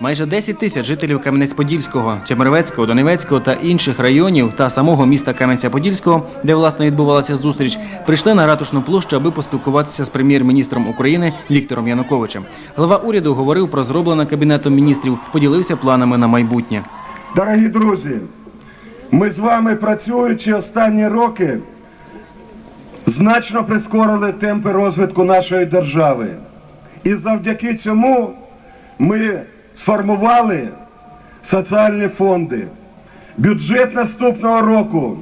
Майже 10 тисяч жителів Кам'янець-Подільського, Чемеровецького, Донецького та інших районів та самого міста Кам'янця-Подільського, де власне відбувалася зустріч, прийшли на ратушну площу, аби поспілкуватися з прем'єр-міністром України Віктором Януковичем. Глава уряду говорив про зроблене кабінетом міністрів, поділився планами на майбутнє. Дорогі друзі, ми з вами працюючи останні роки, значно прискорили темпи розвитку нашої держави. І завдяки цьому ми сформували соціальні фонди. Бюджет наступного року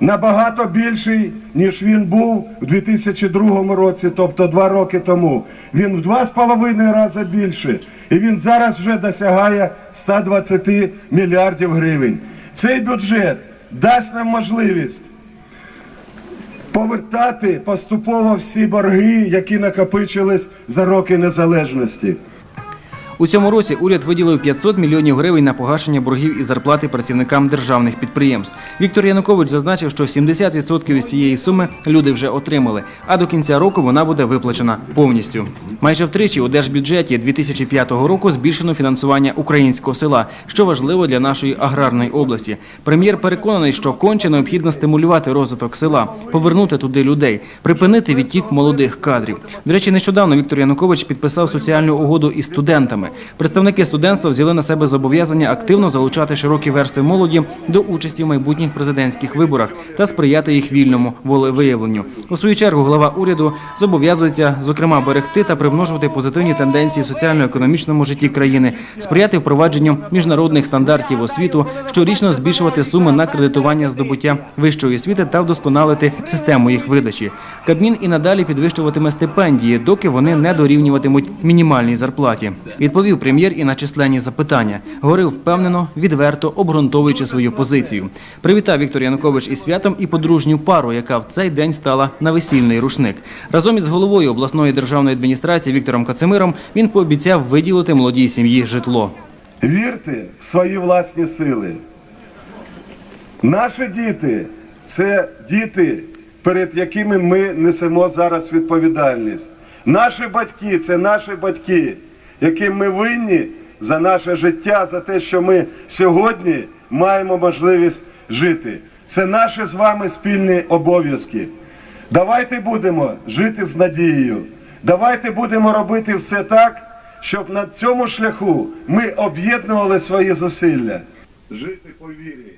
набагато більший, ніж він був у 2002 році, тобто два роки тому. Він в два з половиною рази більше. І він зараз вже досягає 120 мільярдів гривень. Цей бюджет дасть нам можливість повертати поступово всі борги, які накопичились за роки незалежності. У цьому році уряд виділив 500 мільйонів гривень на погашення боргів і зарплати працівникам державних підприємств. Віктор Янукович зазначив, що 70% із цієї суми люди вже отримали, а до кінця року вона буде виплачена повністю. Майже втричі у держбюджеті 2005 року збільшено фінансування українського села, що важливо для нашої аграрної області. Прем'єр переконаний, що конче необхідно стимулювати розвиток села, повернути туди людей, припинити відтік молодих кадрів. До речі, нещодавно Віктор Янукович підписав соціальну угоду із студентами. Представники студентства взяли на себе зобов'язання активно залучати широкі верстви молоді до участі в майбутніх президентських виборах та сприяти їх вільному волевиявленню. У свою чергу глава уряду зобов'язується, зокрема, берегти та примножувати позитивні тенденції в соціально-економічному житті країни, сприяти впровадженню міжнародних стандартів освіту, щорічно збільшувати суми на кредитування здобуття вищої освіти та вдосконалити систему їх видачі. Кабмін і надалі підвищуватиме стипендії, доки вони не дорівнюватимуть мінімальній зарплаті. Відповів прем'єр і на численні запитання. Говорив впевнено, відверто, обґрунтовуючи свою позицію. Привітав Віктор Янукович із святом і подружню пару, яка в цей день стала на весільний рушник. Разом із головою обласної державної адміністрації Віктором Кацемиром він пообіцяв виділити молодій сім'ї житло. Вірте в свої власні сили. Наші діти це діти, перед якими ми несемо зараз відповідальність. Наші батьки це наші батьки, яким ми винні за наше життя, за те, що ми сьогодні маємо можливість жити. Це наші з вами спільні обов'язки. Давайте будемо жити з надією. Давайте будемо робити все так, щоб на цьому шляху ми об'єднували свої зусилля. Жити по вірі.